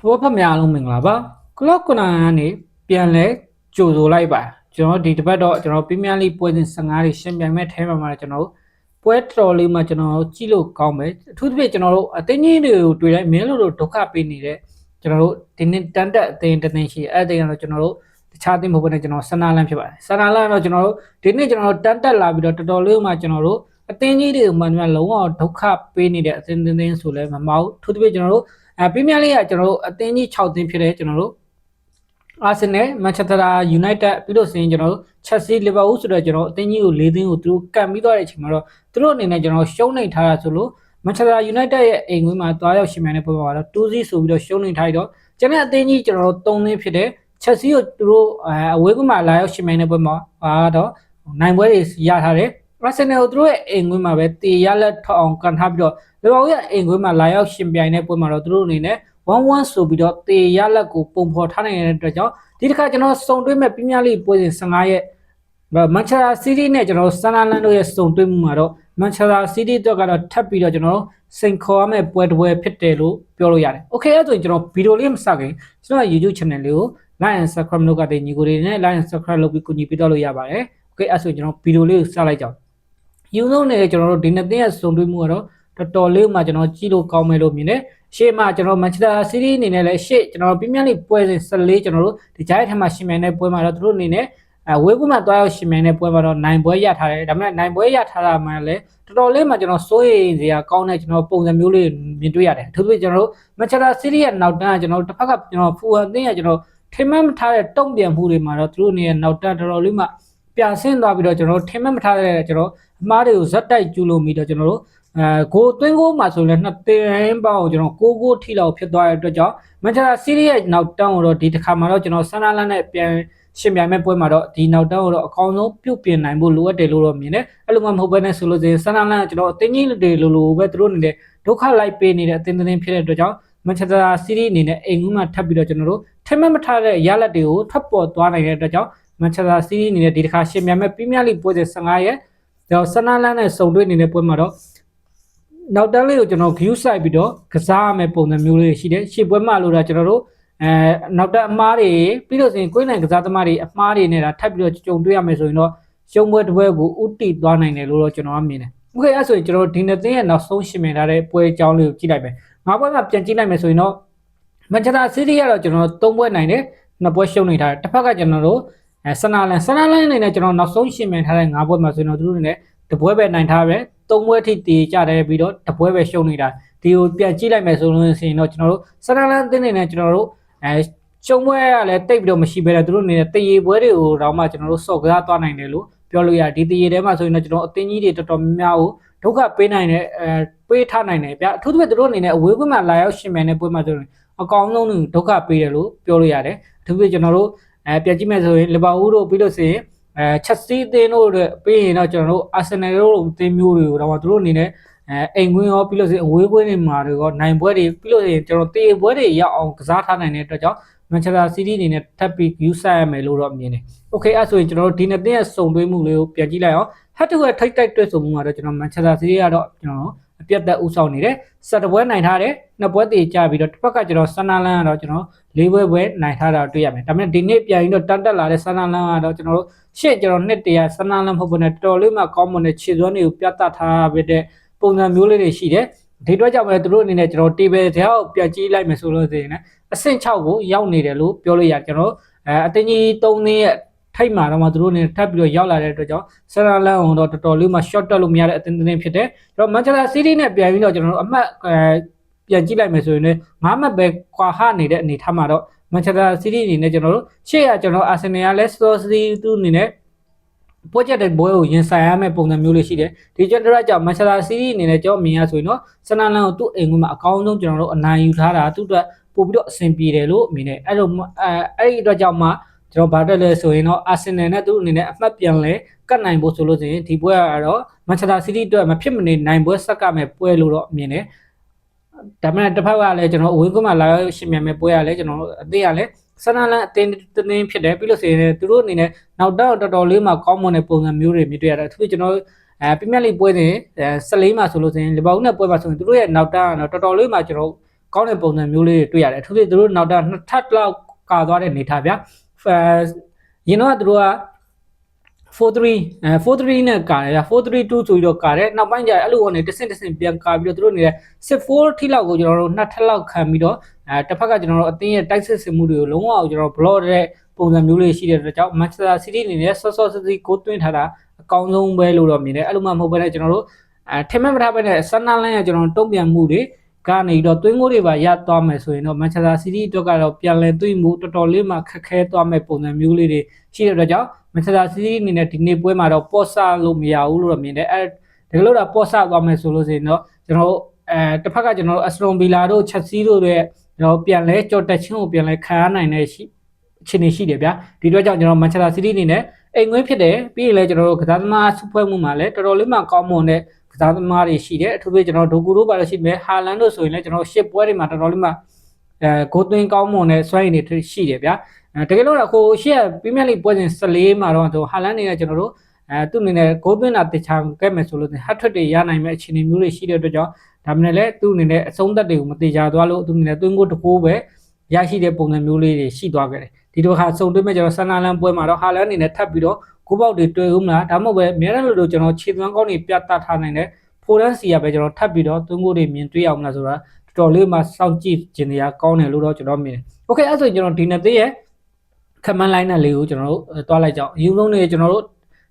ဖောဖတ်များအားလုံးမင်္ဂလာပါကလော့ကနာကနေပြန်လဲကြိုဆိုလိုက်ပါကျွန်တော်ဒီတစ်ပတ်တော့ကျွန်တော်ပြင်းပြလိပွဲစဉ်15တွေရှင်းပြမဲ့အဲမှာမှာကျွန်တော်တို့ပွဲတော်လေးမှာကျွန်တော်တို့ကြည့်လို့ကောင်းမယ်အထူးသဖြင့်ကျွန်တော်တို့အသိဉာဏ်တွေကိုတွေ့တိုင်းမင်းတို့ဒုက္ခပေးနေတဲ့ကျွန်တော်တို့ဒီနေ့တန်တက်အသိတစ်သိရှိအဲ့အသိကတော့ကျွန်တော်တို့တခြားသိမဟုတ်ဘဲနဲ့ကျွန်တော်ဆန္ဒလန့်ဖြစ်ပါတယ်ဆန္ဒလန့်တော့ကျွန်တော်တို့ဒီနေ့ကျွန်တော်တို့တန်တက်လာပြီးတော့တော်တော်လေးမှကျွန်တော်တို့အသိဉာဏ်တွေကိုမှန်မှန်လုံးဝဒုက္ခပေးနေတဲ့အသိသိသိဆိုလဲမမဟုတ်အထူးသဖြင့်ကျွန်တော်တို့ အဲပရီးမီးယားလိဂ်ကကျွန်တော်တို့အသင်းကြီး6သင်းဖြစ်တဲ့ကျွန်တော်တို့အာဆင်နယ်မန်ချက်စတာယူနိုက်တက်ပြီးတော့စရင်ကျွန်တော်တို့ချက်စီလီဗာပူးဆိုတော့ကျွန်တော်အသင်းကြီးကို၄သင်းကိုသူတို့ကန်ပြီးသွားတဲ့အချိန်မှာတော့သူတို့အနေနဲ့ကျွန်တော်ရှုံးနေထားတာဆိုလို့မန်ချက်စတာယူနိုက်တက်ရဲ့အိမ်ကွင်းမှာသွားရောက်ရှင်မြန်တဲ့ပွဲမှာတော့2-0ဆိုပြီးတော့ရှုံးနေထားပြီးတော့ကျွန်တော်အသင်းကြီးကျွန်တော်တို့၃သင်းဖြစ်တဲ့ချက်စီကိုသူတို့အဝေးကွင်းမှာလာရောက်ရှင်မြန်တဲ့ပွဲမှာတော့နိုင်ပွဲတွေရထားတယ် အာဆင်နယ်ကိုသူတို့ရဲ့အိမ်ကွင်းမှာပဲတေရလက်ထောက်အောင်ကန်ထားပြီးတော့လီဗာပူးရဲ့အိမ်ကွင်းမှာလာရောက်ရှင်ပြိုင်တဲ့ပွဲမှာတော့သူတို့အနေနဲ့1-1ဆိုပြီးတော့တေရလက်ကိုပုံဖော်ထားနိုင်တဲ့အတွက်ကြောင့်ဒီတစ်ခါကျွန်တော်စုံတွဲမဲ့ပြင်းပြလိပွဲစဉ်15ရက်မန်ချက်စတာစီးတီးနဲ့ကျွန်တော်ဆန်နာလန်တို့ရဲ့စုံတွဲမှုမှာတော့မန်ချက်စတာစီးတီးတော့ကတော့ထပ်ပြီးတော့ကျွန်တော်စိန်ခေါ်ရမယ့်ပွဲတစ်ပွဲဖြစ်တယ်လို့ပြောလို့ရတယ်။ Okay အဲ့ဆိုရင်ကျွန်တော်ဗီဒီယိုလေးမစခင်ကျွန်တော် YouTube channel လေးကို like and subscribe လုပ်ကတဲ့ညီကိုတွေနဲ့ like and subscribe လုပ်ပြီးကူညီပေးတော့လို့ရပါတယ်။ Okay အဲ့ဆိုရင်ကျွန်တော်ဗီဒီယိုလေးကိုစလိုက်ကြအောင်။ YouTube နဲ့ကျွန်တော်တို့ဒီနှစ်သိန်းရဲ့စုံတွဲမှုကတော့တော်တော်လေးမှကျွန်တော်ကြည့်လို့ကောင်းမယ်လို့မြင်တယ်ရှေ့မှာကျွန်တော်မန်ချက်စတာစီးတီးအနေနဲ့လည်းရှေ့ကျွန်တော်ပြင်းပြလိပွဲစဉ်14ကျွန်တော်တို့ဒီကြားရဲ့ထက်မှာရှင်မြန်တဲ့ပွဲမှာတော့သူတို့အနေနဲ့အဲဝေးကူမှာတွားရောက်ရှင်မြန်တဲ့ပွဲမှာတော့နိုင်ပွဲရထားတယ်ဒါပေမဲ့နိုင်ပွဲရထားတာမှလည်းတော်တော်လေးမှကျွန်တော်စိုးရိမ်စရာကောင်းတဲ့ကျွန်တော်ပုံစံမျိုးလေးမြင်တွေ့ရတယ်အထူးသဖြင့်ကျွန်တော်တို့မန်ချက်စတာစီးတီးရဲ့နောက်တန်းကကျွန်တော်တို့တစ်ဖက်ကကျွန်တော်ဖူဟန်သင်းရဲ့ကျွန်တော်ထိမ့်မထားတဲ့တုံ့ပြန်မှုတွေမှာတော့သူတို့အနေနဲ့နောက်တန်းတော်တော်လေးမှ ပြဆင်းသွားပြီးတော့ကျွန်တော်တို့ထိမ့်မထားတဲ့ကျွန်တော်အမားတွေကိုဇက်တိုက်ကျူလို့ပြီးတော့ကျွန်တော်တို့အဲဂိုသွင်းကိုမှာဆိုရင်နှစ်တင်းပေါင်းကျွန်တော်ကိုကိုထိလောက်ဖြစ်သွားတဲ့အတွက်ကြောင့်မန်ချက်စတာစီးတီးရဲ့နောက်တန်းကိုတော့ဒီတစ်ခါမှာတော့ကျွန်တော်ဆန်နာလန်နဲ့ပြန်ရှင်ပြိုင်မဲ့ပွဲမှာတော့ဒီနောက်တန်းကိုတော့အကောင်းဆုံးပြုတ်ပြင်နိုင်ဖို့လိုအပ်တယ်လို့တော့မြင်တယ်အဲ့လိုမှမဟုတ်ဘဲနဲ့ဆိုလို့စရင်ဆန်နာလန်ကကျွန်တော်အတင်းကြီးတွေလိုလိုပဲသူတို့အနေနဲ့ဒုက္ခလိုက်ပေးနေတဲ့အတင်းတင်းဖြစ်တဲ့အတွက်ကြောင့်မန်ချက်စတာစီးတီးအနေနဲ့အိမ်ကူးမှာထပ်ပြီးတော့ကျွန်တော်တို့ထက်မမထားတဲ့ရလက်တွေကိုထွက်ပေါ်သွားနိုင်တဲ့အတွက်ကြောင့် မန်ချက်စတာစီးတီးအနေနဲ့ဒီတစ်ခါရှင်ပြိုင်မဲ့ပရီးမီးယားလိပွဲစဉ်15ရက်တော့ဆန်နာလန်နဲ့စုံတွေ့နေတဲ့ပွဲမှာတော့နောက်တန်းလေးကိုကျွန်တော် view site ပြီးတော့ကစားရမယ့်ပုံစံမျိုးလေးရှိတယ်ရှေ့ပွဲမှာလို့ဒါကျွန်တော်တို့အဲနောက်တန်းအမားတွေပြီးတော့ဆိုရင်ကိုယ်နိုင်ကစားသမားတွေအမားတွေနဲ့ဒါထပ်ပြီးတော့ကြုံတွေ့ရမယ်ဆိုရင်တော့ရှုံးပွဲတစ်ပွဲကိုဥတီသွားနိုင်တယ်လို့တော့ကျွန်တော်ကမြင်တယ်။ Okay အဲ့ဆိုရင်ကျွန်တော်ဒီနှစ်သိန်းရဲ့နောက်ဆုံးရှင်မြင်ထားတဲ့ပွဲအကြောင်းလေးကိုကြည့်လိုက်မယ်။ငါးပွဲမှာပြန်ကြည့်လိုက်မယ်ဆိုရင်တော့မန်ချက်စတာစီးတီးကတော့ကျွန်တော်သုံးပွဲနိုင်တယ်နှစ်ပွဲရှုံးနေထားတယ်။တစ်ဖက်ကကျွန်တော်တို့ အဲဆနာလန်ဆနာလန်အနေနဲ့ကျွန်တော်နောက်ဆုံးရှင်မြင်ထားတဲ့ငါးပွဲမှာဆိုရင်တော့သူတို့အနေနဲ့တပွဲပဲနိုင်ထားပဲသုံးပွဲထိတည်ကြတယ်ပြီးတော့တပွဲပဲရှုံးနေတာဒီကိုပြန်ကြည့်လိုက်မယ်ဆိုလို့ရှိရင်တော့ကျွန်တော်တို့ဆနာလန်အသင်းနေနဲ့ကျွန်တော်တို့အဲရှုံးပွဲကလည်းတိတ်ပြီးတော့မရှိဘဲနဲ့သူတို့အနေနဲ့တရေပွဲတွေကိုတော့မှကျွန်တော်တို့စော့ကစားသွားနိုင်တယ်လို့ပြောလို့ရတယ်ဒီတရေထဲမှာဆိုရင်တော့ကျွန်တော်အသင်းကြီးတွေတော်တော်များများကိုဒုက္ခပေးနိုင်တယ်အဲပေးထားနိုင်တယ်ဗျအထူးသဖြင့်သူတို့အနေနဲ့အဝေးကွင်းမှာလာရောက်ရှင်မြန်တဲ့ပွဲမှာဆိုရင်အကောင်ဆုံးဒုက္ခပေးတယ်လို့ပြောလို့ရတယ်အထူးသဖြင့်ကျွန်တော်တို့ အဲပြန်ကြည့်မယ်ဆိုရင်လီဗာပူးတို့ပြီးလို့ဆိုရင်အဲချက်စီးအသင်းတို့တွေပြီးရင်တော့ကျွန်တော်တို့အာဆင်နယ်တို့အသင်းမျိုးတွေကိုတော့သူတို့အနေနဲ့အဲအိမ်ကွင်းရောပြီးလို့ဆိုရင်အဝေးကွင်းတွေမှာတွေရောနိုင်ပွဲတွေပြီးလို့ဆိုရင်ကျွန်တော်တေပွဲတွေရောက်အောင်ကစားထားနိုင်တဲ့အတွက်ကြောင့်မန်ချက်စတာစီးတီးအနေနဲ့ထပ်ပြီး view ဆက်ရမယ်လို့တော့မြင်တယ်။ Okay အဲ့ဆိုရင်ကျွန်တော်တို့ဒီနှစ်သင်းရဲ့စုံတွဲမှုလေးကိုပြန်ကြည့်လိုက်အောင် head to head ထိတ်တိုက်တွေ့ဆုံမှုမှာတော့ကျွန်တော်မန်ချက်စတာစီးတီးကတော့ကျွန်တော် အပြတ်သက်ဥဆောင်နေတယ်။ဆက်တပွဲနိုင်ထားတယ်။နှစ်ပွဲတည်ကြပြီးတော့တစ်ဖက်ကကျွန်တော်ဆန်နာလန်ကတော့ကျွန်တော်လေးပွဲပွဲနိုင်ထားတာတွေ့ရမယ်။ဒါပေမဲ့ဒီနေ့ပြန်ပြီးတော့တန်တက်လာတဲ့ဆန်နာလန်ကတော့ကျွန်တော်တို့ရှေ့ကျွန်တော်နှစ်တရာဆန်နာလန်မဟုတ်ဘဲနဲ့တော်တော်လေးမှကောင်းမွန်တဲ့ခြေစွမ်းတွေကိုပြတ်တက်ထားပြီးတဲ့ပုံစံမျိုးလေးတွေရှိတယ်။ဒီတော့ကြောင့်ပဲသူတို့အနေနဲ့ကျွန်တော် table ထဲကိုပြန်ကြည့်လိုက်မယ်ဆိုလို့ဆိုရင်လည်းအဆင့်6ကိုရောက်နေတယ်လို့ပြောလို့ရတယ်ကျွန်တော်အဲအတင်းကြီး3နှစ်ရဲ့ ထိတ်မှာတော့မှသူတို့အနေနဲ့ထပ်ပြီးတော့ရောက်လာတဲ့အတွက်ကြောင့်ဆရာလန်အောင်တော့တော်တော်လေးမှ short တက်လို့မရတဲ့အတင်းတင်းဖြစ်တယ်ကျွန်တော် Manchester City နဲ့ပြန်ပြီးတော့ကျွန်တော်တို့အမှတ်အဲပြန်ကြည့်လိုက်မယ်ဆိုရင်လည်း၅မှတ်ပဲကွာဟနေတဲ့အနေထားမှာတော့ Manchester City အနေနဲ့ကျွန်တော်တို့ရှေ့ကကျွန်တော် Arsenal ကလည်း Stoke City သူအနေနဲ့ပွဲချက်တဲ့ဘွဲကိုရင်ဆိုင်ရမယ့်ပုံစံမျိုးလေးရှိတယ်ဒီကျွန်တော်တို့ကြောင့် Manchester City အနေနဲ့ကျွန်တော်မြင်ရဆိုရင်တော့ဆနာလန်ကိုသူ့အိမ်ကွင်းမှာအကောင်းဆုံးကျွန်တော်တို့အနိုင်ယူထားတာသူ့အတွက်ပို့ပြီးတော့အဆင်ပြေတယ်လို့မြင်တယ်အဲ့လိုအဲအဲ့ဒီအတွက်ကြောင့်မှ ကျွန်တော်ဗာတက်လဲဆိုရင်တော့ Arsenal နဲ့သူ့အနေနဲ့အမှတ်ပြန်လဲကတ်နိုင်ဖို့ဆိုလို့ဆိုရင်ဒီပွဲကတော့ Manchester City အတွက်မဖြစ်မနေနိုင်ပွဲဆက်ကမဲ့ပွဲလို့တော့မြင်တယ်ဒါပေမဲ့တစ်ဖက်ကလည်းကျွန်တော်အဝေးကွင်းမှာလာရောက်ရှင်မြန်မဲ့ပွဲရလဲကျွန်တော်အသေးရလဲဆန်နလန်အတင်းတင်းဖြစ်တယ်ပြီးလို့ဆိုရင်သူတို့အနေနဲ့နောက်တော့တော်တော်လေးမှကောင်းမွန်တဲ့ပုံစံမျိုးတွေမြင်တွေ့ရတယ်အထူးကျွန်တော်အဲပရီးမီးယားလိပွဲစဉ်14မှာဆိုလို့ဆိုရင်လီဗာပူးနဲ့ပွဲမှာဆိုရင်သူတို့ရဲ့နောက်တန်းကတော့တော်တော်လေးမှကျွန်တော်ကောင်းတဲ့ပုံစံမျိုးလေးတွေတွေ့ရတယ်အထူးသဖြင့်သူတို့နောက်တာနှစ်ထပ်လောက်ကာသွားတဲ့အနေထားဗျာအဲ ရင်တော့ကသူတို့က43အဲ43နဲ့ကာတယ်ဗျာ432ဆိုပြီးတော့ကာတယ်နောက်ပိုင်းကျအဲ့လိုကနေတစ်ဆင့်တစ်ဆင့်ပြန်ကာပြီးတော့သူတို့နေတဲ့64ထိလောက်ကိုကျွန်တော်တို့နှစ်ထပ်လောက်ခံပြီးတော့အဲတစ်ဖက်ကကျွန်တော်တို့အသင်းရဲ့တိုက်စစ်စင်မှုတွေကိုလုံးဝကျွန်တော်တို့ block တဲ့ပုံစံမျိုးလေးရှိတဲ့အတွက်ကြောင့် Manchester City အနေနဲ့ဆော့ဆော့စစ်စစ်ကိုတွင်းထားတာအကောင်းဆုံးပဲလို့တော့မြင်တယ်အဲ့လိုမှမဟုတ်ဘဲနဲ့ကျွန်တော်တို့အဲထင်မှတ်မထားဘဲနဲ့ဆန်နာလန်ကကျွန်တော်တုံ့ပြန်မှုတွေ ကနေတော့သွင်းကိုတွေပါရသွားမယ်ဆိုရင်တော့ Manchester City အတွက်ကတော့ပြန်လည်သွင်းမှုတော်တော်လေးမှခက်ခဲသွားမဲ့ပုံစံမျိုးလေးတွေရှိတဲ့အတွက်ကြောင့် Manchester City အနေနဲ့ဒီနေ့ပွဲမှာတော့ပေါ့ဆလို့မရဘူးလို့တော့မြင်တယ်အဲဒါလို့တော့ပေါ့ဆသွားမယ်ဆိုလို့ဆိုရင်တော့ကျွန်တော်တို့အဲတစ်ဖက်ကကျွန်တော်တို့ Aston Villa တို့ Chelsea တို့ရဲ့ကျွန်တော်ပြန်လဲကြော်တက်ချင်းကိုပြန်လဲခံရနိုင်တဲ့ရှိအခြေအနေရှိတယ်ဗျာဒီအတွက်ကြောင့်ကျွန်တော် Manchester City အနေနဲ့အိမ်ငွေးဖြစ်တယ်ပြီးရင်လည်းကျွန်တော်တို့ကစားသမားစုဖွဲ့မှုမှာလည်းတော်တော်လေးမှကောင်းမွန်တဲ့က စားသမားတွေရှိတယ်အထူးသဖြင့်ကျွန်တော်ဒိုကူတို့ပါလို့ရှိမယ်ဟာလန်တို့ဆိုရင်လည်းကျွန်တော်ရှစ်ပွဲတွေမှာတော်တော်လေးမှအဲဂိုးသွင်းကောင်းမွန်တဲ့စွမ်းရည်တွေရှိတယ်ဗျာအဲတကယ်လို့တော့ကိုရှေ့ပရီးမီယာလိပွဲစဉ်14မှာတော့ဟာလန်တွေကကျွန်တော်တို့အဲသူ့အနေနဲ့ဂိုးသွင်းတာတခြားခဲ့မယ်ဆိုလို့ဟတ်ထရစ်တွေရနိုင်မဲ့အခြေအနေမျိုးတွေရှိတဲ့အတွက်ကြောင့်ဒါမှလည်းသူ့အနေနဲ့အဆုံးသက်တွေကိုမတေချာသွားလို့သူ့အနေနဲ့သွင်းကိုတကိုးပဲရရှိတဲ့ပုံစံမျိုးလေးတွေရှိသွားခဲ့တယ်ဒီတော့ဟာစုံတွဲမဲ့ကျွန်တော်ဆန်နာလန်ပွဲမှာတော့ဟာလန်အနေနဲ့ထပ်ပြီးတော့ ကိုပေါက်တွေတွေ့ဦးမလားဒါမှမဟုတ်ပဲအများနဲ့လို့ကျွန်တော်ခြေသွမ်းကောင်းတွေပြတ်တထားနိုင်တဲ့ဖိုရန်စီကပဲကျွန်တော်ထပ်ပြီးတော့သွင်းကိုတွေမြင်တွေ့အောင်မလားဆိုတာတော်တော်လေးမှစောင့်ကြည့်ခြင်းတွေကကောင်းတယ်လို့တော့ကျွန်တော်မြင်တယ်။ Okay အဲ့ဆိုရင်ကျွန်တော်ဒီနေ့သေးရဲ့ခမန်းလိုင်းနဲ့လေးကိုကျွန်တော်တို့တွားလိုက်ကြအောင်အယူလုံးတွေကျွန်တော်တို့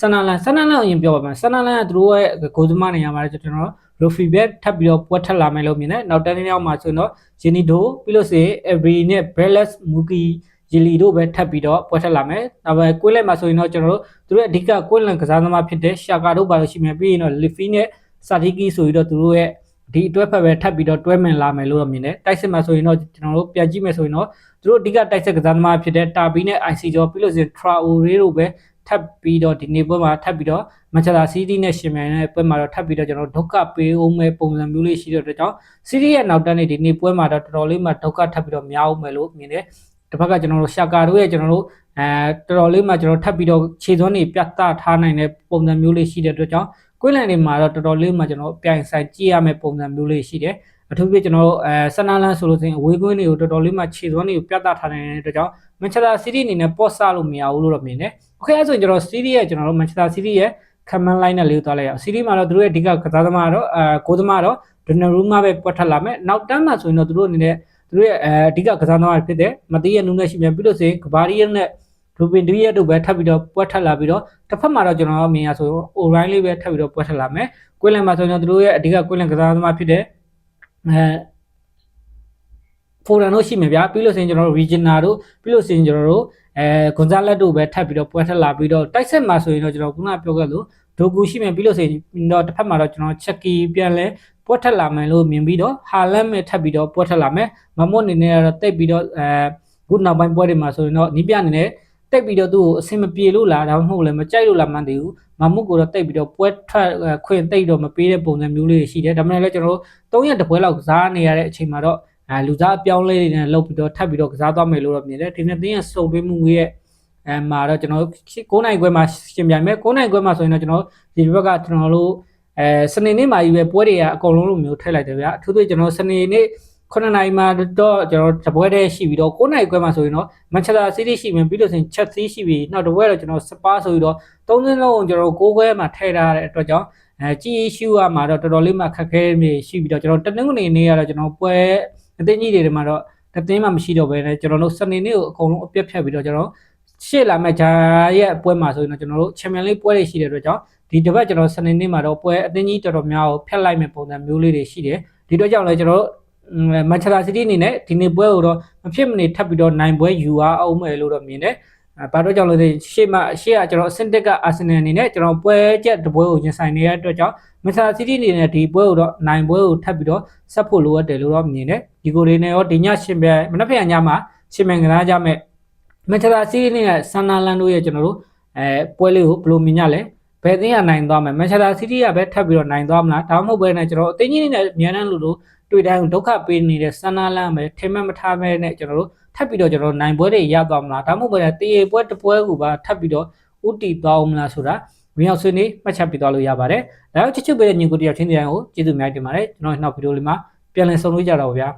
ဆန်နာလန်ဆန်နာလန်အရင်ပြောပါမယ်ဆန်နာလန်ကသူတို့ရဲ့ဂိုးသမားနေရာမှာကျွန်တော်ရိုဖီဘက်ထပ်ပြီးတော့ပွက်ထက်လာမယ်လို့မြင်တယ်နောက်တန်းတစ်ယောက်မှာဆိုရင်တော့ဂျီနီဒိုပြီးလို့ဆိုရင်အဗရီနဲ့ဘ ရက်လက်မူကီဂျီလီတို့ပဲထပ်ပြီးတော့ပွက်ထက်လာမယ်နောက်ပဲကွင်းလက်မှာဆိုရင်တော့ကျွန်တော်တို့သူတို့ရဲ့အဓိကကွင်းလန်ကစားသမားဖြစ်တဲ့ရှာကာတို့ပါလို့ရှိမယ်ပြီးရင်တော့လီဖီနဲ့စာတီကီဆိုပြီးတော့သူတို့ရဲ့ဒီအတွဲဖက်ပဲထပ်ပြီးတော့တွဲမင်လာမယ်လို့တော့မြင်တယ်တိုက်စစ်မှာဆိုရင်တော့ကျွန်တော်တို့ပြန်ကြည့်မယ်ဆိုရင်တော့သူတို့အဓိကတိုက်စစ်ကစားသမားဖြစ်တဲ့တာဘီနဲ့ IC ကျော်ပြီးလို့ဆိုရင်ထရာအိုရေးတို့ပဲထပ်ပြီးတော့ဒီနေ့ပွဲမှာထပ်ပြီးတော့မန်ချက်စတာစီးတီးနဲ့ရှင်မြန်နဲ့ပွဲမှာတော့ထပ်ပြီးတော့ကျွန်တော်ဒုက္ခပေးအောင်မဲ့ပုံစံမျိုးလေးရှိတဲ့အတွက်ကြောင့်စီးတီးရဲ့နောက်တန်းနေဒီနေ့ပွဲမှာတော့တော်တော်လေးမှဒုက္ခထပ်ပြီးတော့များအောင်မယ်လို့မြင်တယ် တစ်ဖက်ကကျွန်တော်တို့ရှာကာတို့ရဲ့ကျွန်တော်တို့အဲတော်တော်လေးမှကျွန်တော်ထပ်ပြီးတော့ခြေသွန်းနေပြတ်သားထားနိုင်တဲ့ပုံစံမျိုးလေးရှိတဲ့အတွက်ကြောင့်ကွင်းလန်တွေမှာတော့တော်တော်လေးမှကျွန်တော်ပြိုင်ဆိုင်ကြည့်ရမယ့်ပုံစံမျိုးလေးရှိတယ်အထူးသဖြင့်ကျွန်တော်တို့အဲဆနာလန်ဆိုလို့ဆိုရင်အဝေးကွင်းတွေကိုတော်တော်လေးမှခြေသွန်းတွေကိုပြတ်သားထားနိုင်တဲ့အတွက်ကြောင့်မန်ချက်စတာစီးတီးအနေနဲ့ပေါ့ဆလို့မရဘူးလို့တော့မြင်တယ်။ Okay အဲ့ဆိုရင်ကျွန်တော်စီးတီးရဲ့ကျွန်တော်တို့မန်ချက်စတာစီးတီးရဲ့ခမန်လိုင်းနဲ့လေးကိုသွားလိုက်အောင်စီးတီးမှာတော့သူတို့ရဲ့အဓိကကစားသမားတော့အဲကိုသမားတော့ဒနရူမာပဲပွက်ထက်လာမယ်နောက်တန်းမှာဆိုရင်တော့သူတို့အနေနဲ့ သူတို့ရဲ့အဲအဓိကကစားသမားဖြစ်တဲ့မတီးရဲ့နူးနဲ့ရှိမြန်ပြီးလို့ဆိုရင်ကဘာရီယန်နဲ့ရူပင်ဒရီရဲ့တို့ပဲထပ်ပြီးတော့ပွက်ထက်လာပြီးတော့တစ်ဖက်မှာတော့ကျွန်တော်မြင်ရဆိုအိုရိုင်းလေးပဲထပ်ပြီးတော့ပွက်ထက်လာမယ်ကွင်းလန်မှာဆိုရင်တော့သူတို့ရဲ့အဓိကကွင်းလန်ကစားသမားဖြစ်တဲ့အဲ ဖိုရန်တို့ရှိမယ်ဗျာပြီးလို့ဆိုရင်ကျွန်တော်တို့ regional တို့ပြီးလို့ဆိုရင်ကျွန်တော်တို့အဲဂွန်ဇာလက်တို့ပဲထပ်ပြီးတော့ပွဲထက်လာပြီးတော့တိုက်ဆက်မှာဆိုရင်တော့ကျွန်တော်ခုနပြောခဲ့လို့ဒိုကူရှိမယ်ပြီးလို့ဆိုရင်တော့တစ်ဖက်မှာတော့ကျွန်တော်ချက်ကီပြန်လဲပွဲထက်လာမယ်လို့မြင်ပြီးတော့ဟာလန်မဲ့ထပ်ပြီးတော့ပွဲထက်လာမယ်မမွတ်အနေနဲ့ကတော့တိတ်ပြီးတော့အဲခုနောက်ပိုင်းပွဲတွေမှာဆိုရင်တော့နီးပြအနေနဲ့တိတ်ပြီးတော့သူ့ကိုအဆင်မပြေလို့လားဒါမှမဟုတ်လည်းမကြိုက်လို့လားမှန်းသိဘူးမမုတ်ကိုတော့တိတ်ပြီးတော့ပွဲထွက်ခွင့်တိတ်တော့မပေးတဲ့ပုံစံမျိုးလေးရှိတယ်ဒါမှမဟုတ်လည်းကျွန်တော်တို့၃ရက်တပွဲလောက်ကစားနေရတဲ့အချိန်မှာတော့ အဲလူသားအပြောင်းလဲတွေနဲ့လုပ်ပြီးတော့ထပ်ပြီးတော့ကစားသွားမယ်လို့တော့မြင်တယ်ဒီနေ့သင်းရဲ့စုံတွင်းမှုရဲ့အဲမှာတော့ကျွန်တော်9နိုင်ခွဲမှာရှင်ပြိုင်မယ်9နိုင်ခွဲမှာဆိုရင်တော့ကျွန်တော်ဒီဘက်ကကျွန်တော်တို့အဲစနေနေ့မှာယူပဲပွဲတွေကအကုန်လုံးလိုမျိုးထည့်လိုက်တယ်ဗျာအထူးသဖြင့်ကျွန်တော်စနေနေ့9နိုင်မှာတော့ကျွန်တော်တပွဲတည်းရှိပြီးတော့9နိုင်ခွဲမှာဆိုရင်တော့မန်ချက်စတာစီးတီးရှိမယ်ပြီးလို့ဆိုရင်ချက်စီးရှိပြီးနောက်တပွဲတော့ကျွန်တော်စပါဆိုပြီးတော့၃သင်းလုံးကျွန်တော်9ခွဲမှာထည့်ထားတဲ့အတွက်ကြောင့်အဲကြီး issue ကမှာတော့တော်တော်လေးမှခက်ခဲနေရှိပြီးတော့ကျွန်တော်တနင်္ဂနွေနေ့ကတော့ကျွန်တော်ပွဲ အသိကြီးတွေမှာတော့တသိန်းမှမရှိတော့ဘဲနဲ့ကျွန်တော်တို့စနေနေ့ကိုအကုန်လုံးအပြတ်ဖြတ်ပြီးတော့ကျွန်တော်ရှေ့လာမဲ့ဂျာရဲ့ပွဲမှာဆိုရင်တော့ကျွန်တော်တို့ချန်ပီယံလိပွဲတွေရှိတဲ့အတွက်ကြောင့်ဒီတစ်ပတ်ကျွန်တော်စနေနေ့မှာတော့ပွဲအသင်းကြီးတော်တော်များကိုဖျက်လိုက်မဲ့ပုံစံမျိုးလေးတွေရှိတယ်ဒီတော့ကြောင့်လည်းကျွန်တော်တို့မန်ချက်စတာစီးတီးအနေနဲ့ဒီနေ့ပွဲကိုတော့မဖြစ်မနေထပ်ပြီးတော့နိုင်ပွဲယူအောင်မယ်လို့တော့မြင်တယ် ဘာတော့ကြောင့်လဲရှေ့မှာရှေ့ကကျွန်တော်အဆင့်တက်ကအာဆင်နယ်အနေနဲ့ကျွန်တော်ပွဲချက်တပွဲကိုရင်ဆိုင်နေတဲ့အတွက်ကြောင့်မန်ချက်စတာစီးတီးအနေနဲ့ဒီပွဲကိုတော့နိုင်ပွဲကိုထပ်ပြီးတော့ဆက်ဖို့လိုအပ်တယ်လို့တော့မြင်တယ်ဒီကိုလေးနဲ့ရောဒီညရှင်ပြမနေ့ပြန်ညမှာရှင်မင်္ဂလာကြမဲ့မန်ချက်စတာစီးတီးနဲ့ဆန်နာလန်တို့ရဲ့ကျွန်တော်တို့အဲပွဲလေးကိုဘယ်လိုမြင်ကြလဲဘယ်သင်းကနိုင်သွားမယ်မန်ချက်စတာစီးတီးကပဲထပ်ပြီးတော့နိုင်သွားမလားဒါမှမဟုတ်ဘဲနဲ့ကျွန်တော်အသင်းကြီးနဲ့အများနဲ့လို့လို့တွေ့တိုင်းဒုက္ခပေးနေတဲ့ဆန္ဒလမ်းပဲထိမ့်မမထားမဲနဲ့ကျွန်တော်တို့ ထပ်ပြီးတော့ကျွန်တော်နိုင်ပွဲတွေရသွားမလားဒါမှမဟုတ်ပဲတရေပွဲတစ်ပွဲကူပါထပ်ပြီးတော့ဥတီသွားအောင်မလားဆိုတာဝင်ရောက်ဆွေးနွေးမှတ်ချက်ပေးသွားလို့ရပါတယ်ဒါကြောင့်ချစ်ချစ်ပေးတဲ့ညီကိုတယောက်ချင်းတရားကိုကျေးဇူးများတင်ပါတယ်ကျွန်တော်နောက်ဗီဒီယိုလေးမှာပြန်လည်ဆုံလို့ကြတော့ဗျာ